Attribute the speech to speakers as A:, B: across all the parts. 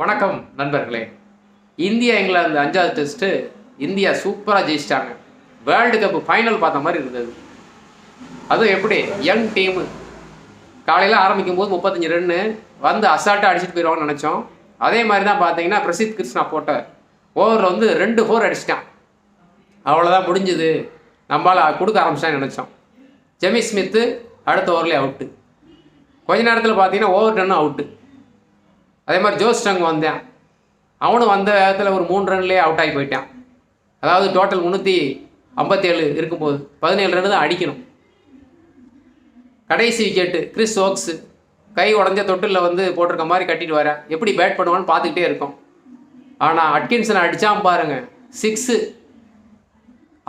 A: வணக்கம் நண்பர்களே. இந்தியா இங்கிலாந்து அஞ்சாவது டெஸ்ட்டு இந்தியா சூப்பராக ஜெயிச்சிட்டாங்க. வேர்ல்டு கப்பு ஃபைனல் பார்த்த மாதிரி இருந்தது. அதுவும் எப்படி? யங் டீமு காலையில் ஆரம்பிக்கும் போது முப்பத்தஞ்சு ரன்னு வந்து அசால்ட்டாக அடிச்சுட்டு போயிடுவாங்கன்னு நினச்சோம். அதே மாதிரி தான் பார்த்தீங்கன்னா பிரசித் கிருஷ்ணா போட்ட ஓவரில் வந்து ரெண்டு ஃபோர் அடிச்சிட்டான். அவ்வளோதான் முடிஞ்சுது. நம்மளால் கொடுக்க ஆரம்பிச்சிட்டான்னு நினச்சோம். ஜெமி ஸ்மித்து அடுத்த ஓவர்லேயே அவுட்டு கொஞ்ச நேரத்தில் பார்த்தீங்கன்னா ஓவர் டன்னும் அவுட்டு அதே மாதிரி ஜோஸ் டங் வந்தேன். அவனும் வந்த வேகத்தில் ஒரு மூணு ரன்லேயே அவுட் ஆகி போயிட்டான். அதாவது டோட்டல் முந்நூற்றி ஐம்பத்தேழு இருக்கும்போது பதினேழு ரன் தான் அடிக்கணும். கடைசி விக்கெட்டு கிறிஸ் ஓக்ஸு கை உடஞ்ச தொட்டிலில் வந்து போட்டிருக்க மாதிரி கட்டிட்டு வரேன் எப்படி பேட் பண்ணுவான்னு பார்த்துக்கிட்டே இருக்கோம். ஆனால் அட்கின்சன் அடித்தான் பாருங்க. சிக்ஸு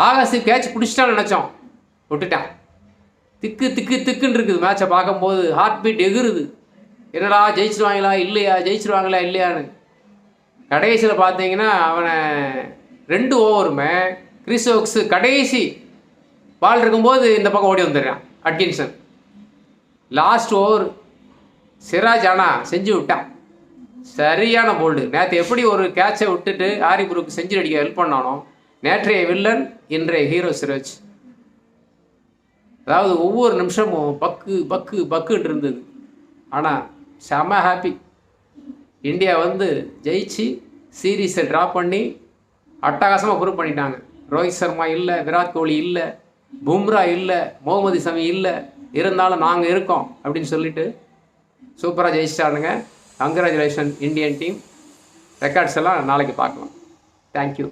A: ஆகாசி கேட்ச் பிடிச்சிட்டான்னு நினச்சோம். விட்டுட்டான். திக்கு திக்கு திக்குன்னு இருக்குது மேட்சை பார்க்கும்போது ஹார்ட் பீட் எகுருது. என்னடா ஜெயிச்சிருவாங்களா இல்லையா ஜெயிச்சிருவாங்களா இல்லையான்னு. கடைசியில் பார்த்தீங்கன்னா அவனை ரெண்டு ஓவருமே கிறிஸ்ஓக்ஸு கடைசி பால் இருக்கும்போது இந்த பக்கம் ஓடி வந்துடுறான் அட்கின்சன். லாஸ்ட் ஓவர் சிராஜ் ஆனால் செஞ்சு விட்டான். சரியான போல்டு. நேற்று எப்படி ஒரு கேட்சை விட்டுட்டு ஆரிபுருக்கு செஞ்சு அடிக்க ஹெல்ப் பண்ணானோ நேற்றைய வில்லன் இன்றைய ஹீரோ சிராஜ். அதாவது ஒவ்வொரு நிமிஷமும் பக்கு பக்கு பக்குன்னு இருந்தது. ஆனால் செம ஹாப்பி இந்தியா வந்து ஜெயிச்சு சீரீஸை ட்ரா பண்ணி அட்டகாசமாக ப்ரூவ் பண்ணிட்டாங்க. ரோஹித் சர்மா இல்லை விராட் கோலி இல்லை பும்ரா இல்லை முகமது சமி இல்லை இருந்தாலும் நாங்கள் இருக்கோம் அப்படின்னு சொல்லிட்டு சூப்பராக ஜெயிச்சிட்டாருங்க கங்க்ராச்சுலேஷன் இந்தியன் டீம் ரெக்கார்ட்ஸ் எல்லாம் நாளைக்கு பார்க்கலாம். தேங்க்யூ